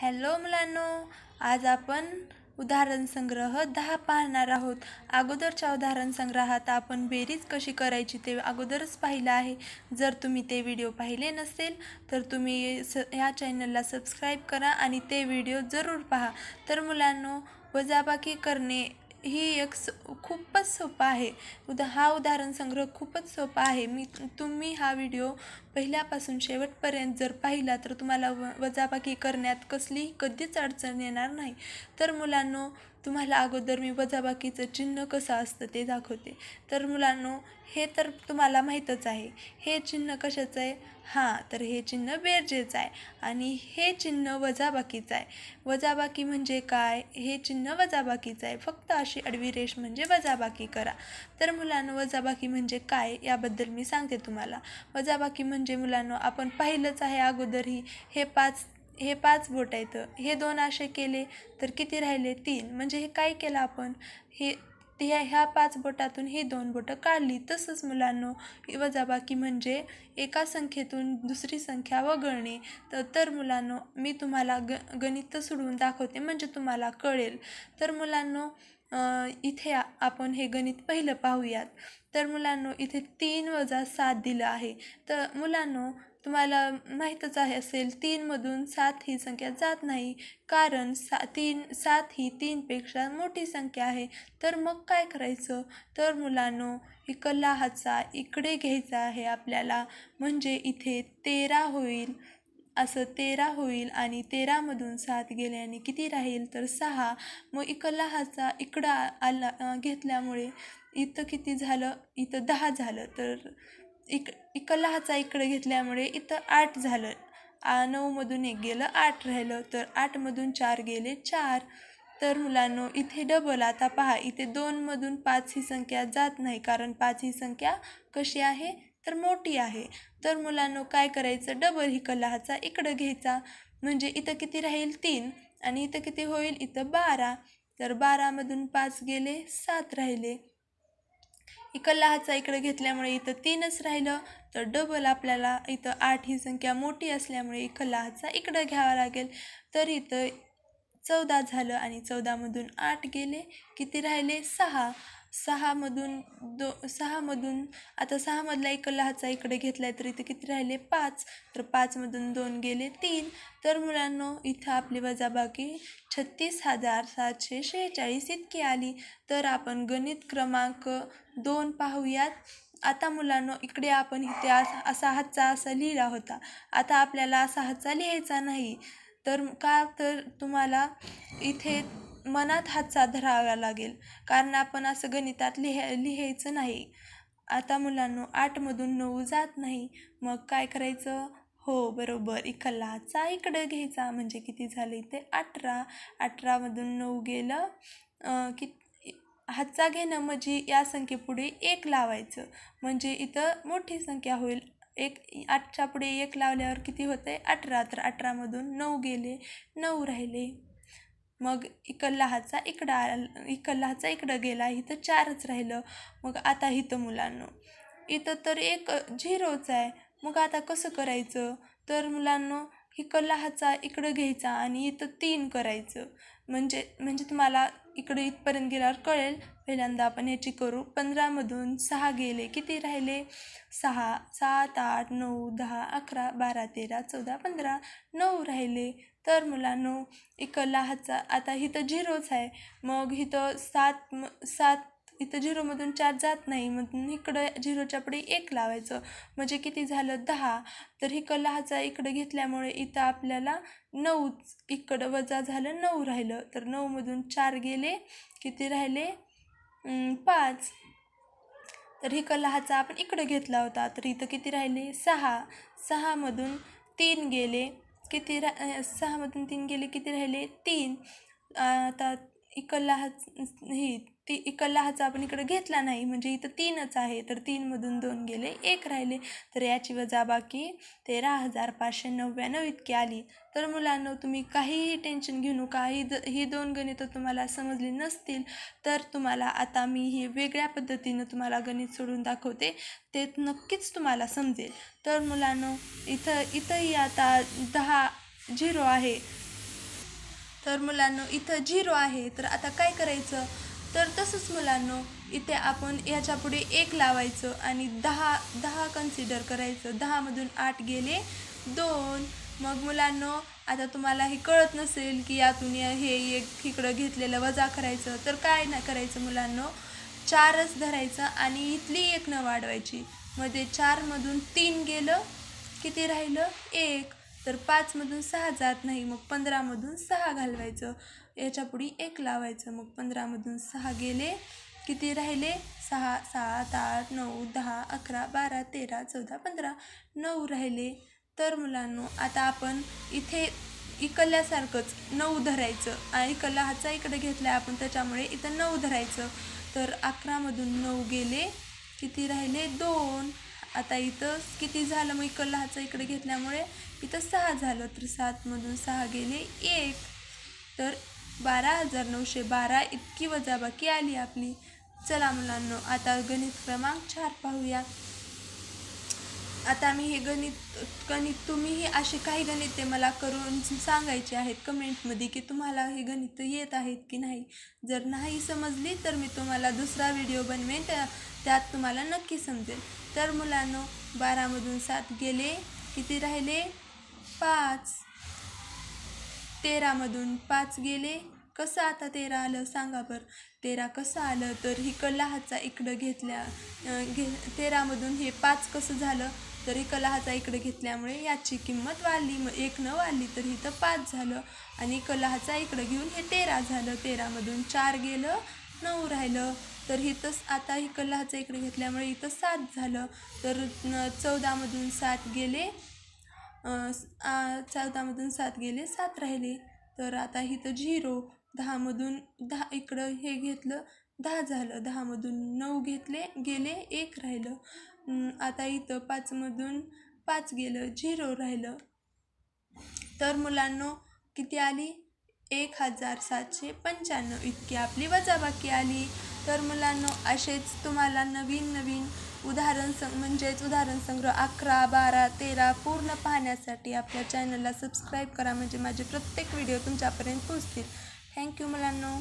Hello मुलांनो आज आपण उदाहरण संग्रह दहा पाहणार आहोत. अगोदरच्या उदाहरण संग्रहात आपण बेरीज कशी करायची ते अगोदरच पाहिलं आहे. जर तुम्ही ते व्हिडिओ पाहिले नसेल तर तुम्ही स ह्या चॅनलला सबस्क्राईब करा आणि ते व्हिडिओ जरूर पहा. तर मुलांनो वजाबाकी करणे ही एक स खूपच सोपा आहे. उदा हा उदाहरण संग्रह खूपच सोपा आहे. मी तुम्ही हा व्हिडिओ पहिल्यापासून शेवटपर्यंत जर पाहिला तर तुम्हाला व वजाबाकी करण्यात कसलीही कधीच अडचण येणार नाही. तर मुलांनो तुम्हाला अगोदर मी वजाबाकीचं चिन्ह कसं असतं ते दाखवते. तर मुलांनो हे तर तुम्हाला माहीतच आहे. हे चिन्ह कशाचं आहे? हां तर हे चिन्ह बेरजेचं आहे आणि हे चिन्ह वजाबाकीचं आहे. वजाबाकी म्हणजे काय? हे चिन्ह वजाबाकीचं आहे. फक्त अशी आडवी रेष म्हणजे वजाबाकी करा. तर मुलांनो वजाबाकी म्हणजे काय? याबद्दल मी सांगते तुम्हाला. वजाबाकी म्हणजे म्हणजे मुलांनो आपण पाहिलंच आहे अगोदरही हे पाच हे पाच बोट आहेत. हे दोन असे केले तर किती राहिले? तीन. म्हणजे हे काय केलं आपण? हे ह्या ह्या पाच बोटातून ही दोन बोटं काढली. तसंच मुलांनो वजाबाकी म्हणजे एका संख्येतून दुसरी संख्या वगळणे. तर तर मुलांनो मी तुम्हाला ग गणित सोडवून दाखवते म्हणजे तुम्हाला कळेल. तर मुलांनो इथे आपण हे गणित पहिलं पाहूयात. तर मुलांनो इथे तीन वजा सात दिलं आहे. तर मुलांनो तुम्हाला माहीतच आहे असेल तीनमधून सात ही संख्या जात नाही. कारण सा तीन सात ही तीनपेक्षा मोठी संख्या आहे. तर मग काय करायचं? तर मुलांनो इकडला हातचा इकडे घ्यायचा आहे आपल्याला. म्हणजे इथे तेरा होईल. असं तेरा होईल आणि तेरामधून सात गेल्याने किती राहील तर सहा. मग इकडला हातचा इकडं आला घेतल्यामुळे इथं किती झालं? इथं दहा झालं. तर इक इकडला हातचा इकडं घेतल्यामुळे इथं आठ झालं. आ नऊमधून एक गेलं आठ राहिलं. तर आठमधून चार गेले चार. तर मुलांनो इथे डबल आता पहा इथे दोनमधून पाच ही संख्या जात नाही कारण पाच ही संख्या कशी आहे? तर मोठी आहे. तर मुलांनो काय करायचं? डबल ही कलाहाचा इकडं घ्यायचा. म्हणजे इथं किती राहील? तीन. आणि इथं किती होईल? इथं बारा. तर बारामधून पाच गेले सात राहिले. इकडला इकडं इकडे घेतल्यामुळे इथं तीनच राहिलं. तर डबल आपल्याला इथं आठ ही संख्या मोठी असल्यामुळे इकडला इकडं घ्यावा लागेल. तर इथं चौदा झालं आणि चौदामधून आठ गेले. किती राहिले? सहा. सहामधून दो सहामधून आता सहामधला एक लहाचा इकडे घेतला आहे तर इथे किती राहिले? पाच. तर पाचमधून दोन गेले तीन. तर मुलांनो इथं आपली वजाबाकी छत्तीस हजार सातशे शेहेचाळीस इतकी आली. तर आपण गणित क्रमांक दोन पाहूयात. आता मुलांनो इकडे आपण इथे असा हातचा असा लिहिला होता. आता आपल्याला असा हातचा लिहायचा नाही. तर का तर तुम्हाला इथे मनात हातचा धरावा लागेल. कारण आपण असं गणितात लिहाय लिहायचं नाही. आता मुलांनो आठमधून नऊ जात नाही. मग काय करायचं? हो बरोबर. इकडला इकडं घ्यायचा. म्हणजे किती झाले ते? अठरा. अठरामधून नऊ गेलं कि हातचा घेणं म्हणजे या संख्येपुढे एक लावायचं. म्हणजे इथं मोठी संख्या होईल. एक आठच्या पुढे एक लावल्यावर किती होतं आहे अठरा. तर अठरामधून नऊ गेले नऊ राहिले. मग इकडला हातचा इकडं आला इकडला हातचा इकडं गेला इथं चारच राहिलं. मग आता इथं मुलांनो. इथं तर एक झिरोच आहे. मग आता कसं करायचं? तर मुलांनो इकडला हातचा इकडं घ्यायचा आणि इथं तीन करायचं. म्हणजे म्हणजे तुम्हाला इकडे इथपर्यंत गेल्यावर कळेल. पहिल्यांदा आपण याची करू. पंधरामधून सहा गेले. किती राहिले? सहा सात आठ नऊ दहा अकरा बारा तेरा चौदा पंधरा नऊ राहिले. तर मुलांनो इकडला हातचा आता इथं झिरोच आहे. मग इथं सात म सात इथं झिरोमधून चार जात नाही. मग इकडं झिरोच्या पुढे एक लावायचं. म्हणजे किती झालं? दहा. तर इकडला लहाचा इकडं घेतल्यामुळे इथं आपल्याला नऊ इकडं वजा झालं नऊ राहिलं. तर नऊमधून चार गेले. किती राहिले? पाच. तर इकडला हाचा आपण इकडं घेतला होता. तर इथं किती राहिले? सहा. सहामधून तीन गेले. किती रा सहामधून तीन गेले किती राहिले? तीन. आता इकडला हा ही ती इकडला हाचा आपण इकडं घेतला नाही. म्हणजे इथं तीनच आहे. तर तीनमधून दोन गेले एक राहिले. तर याची वजाबाकी तेरा हजार पाचशे नव्याण्णव इतकी आली. तर मुलांना तुम्ही काहीही टेन्शन घेऊ नका. ही द ही दोन गणितं तुम्हाला समजली नसतील तर तुम्हाला आता मी ही वेगळ्या पद्धतीनं तुम्हाला गणित सोडून दाखवते. ते नक्कीच तुम्हाला समजेल. तर मुलांनो इथं इथंही आता दहा झिरो आहे. तर मुलांनो इथं झिरो आहे. तर आता काय करायचं? तर तसंच मुलांनो इथे आपण ह्याच्यापुढे एक लावायचं आणि दहा दहा कन्सिडर करायचं. दहामधून आठ गेले दोन. मग मुलांनो आता तुम्हाला हे कळत नसेल की यातून या- हे एक इकडं घेतलेलं वजा करायचं. तर काय नाही करायचं मुलांनो? चारच धरायचं आणि इथली एक न वाढवायची. मध्ये चारमधून तीन गेलं किती राहिलं? एक. तर पाचमधून सहा जात नाही मग पंधरामधून सहा घालवायचं. याच्यापुढे एक लावायचं. मग पंधरामधून सहा गेले. किती राहिले? सहा सात आठ नऊ दहा अकरा बारा तेरा चौदा पंधरा नऊ राहिले. तर मुलांनो आता आपण इथे इकल्यासारखंच नऊ धरायचं. आणि इकला हाचा इकडे घेतला आपण त्याच्यामुळे इथं नऊ धरायचं. तर अकरामधून नऊ गेले. किती राहिले? दोन. आता इथं किती झालं? मग इकडला हाचा इकडे घेतल्यामुळे इथं सहा झालं. तर सातमधून सहा गेले एक. तर बारा हजार नऊशे बारा इतकी वजाबाकी आली आपली. चला मुलांनो आता गणित क्रमांक चार पाहूया. आता मी हे गणित गणित तुम्हीही असे काही गणिते मला करून सांगायचे आहेत कमेंटमध्ये की तुम्हाला हे गणित येत आहेत की नाही. जर नाही समजली तर मी तुम्हाला दुसरा व्हिडिओ बनवेन त्या त्यात तुम्हाला नक्की समजेल. तर मुलांनो बारामधून सात गेले किती राहिले? पाच. तेरामधून पाच गेले. कसं आता तेरा आलं? सांगा बरं. तेरा कसं आलं? तर ही हाचा इकडं घेतल्या घे तेरामधून हे पाच कसं झालं? तर इकडला हाचा इकडं घेतल्यामुळे याची किंमत वाढली. मग एक न वाढली तर इथं पाच झालं. आणि इकडला इकडं घेऊन हे तेरा झालं. तेरामधून चार गेलं नऊ राहिलं. तर इथं आता इकडला हाचा इकडे घेतल्यामुळे इथं सात झालं. तर चौदामधून सात गेले. चौदामधून सात गेले सात राहिले. तर आता इथं झिरो दहामधून दहा इकडं हे घेतलं दहा झालं. दहामधून नऊ घेतले गेले एक राहिलं. आता इथं पाचमधून पाच गेलं झिरो राहिलं. तर मुलांनो किती आली? एक हजार सातशे पंच्याण्णव इतकी आपली वजाबाकी आली. तर मुलांनो असेच तुम्हाला नवीन नवीन उदाहरण सं म्हणजेच उदाहरण संग्रह अकरा बारा तेरा पूर्ण पाहण्यासाठी आपल्या चॅनलला सबस्क्राईब करा. म्हणजे माझे प्रत्येक व्हिडिओ तुमच्यापर्यंत पोचतील थँक्यू मुलांनो.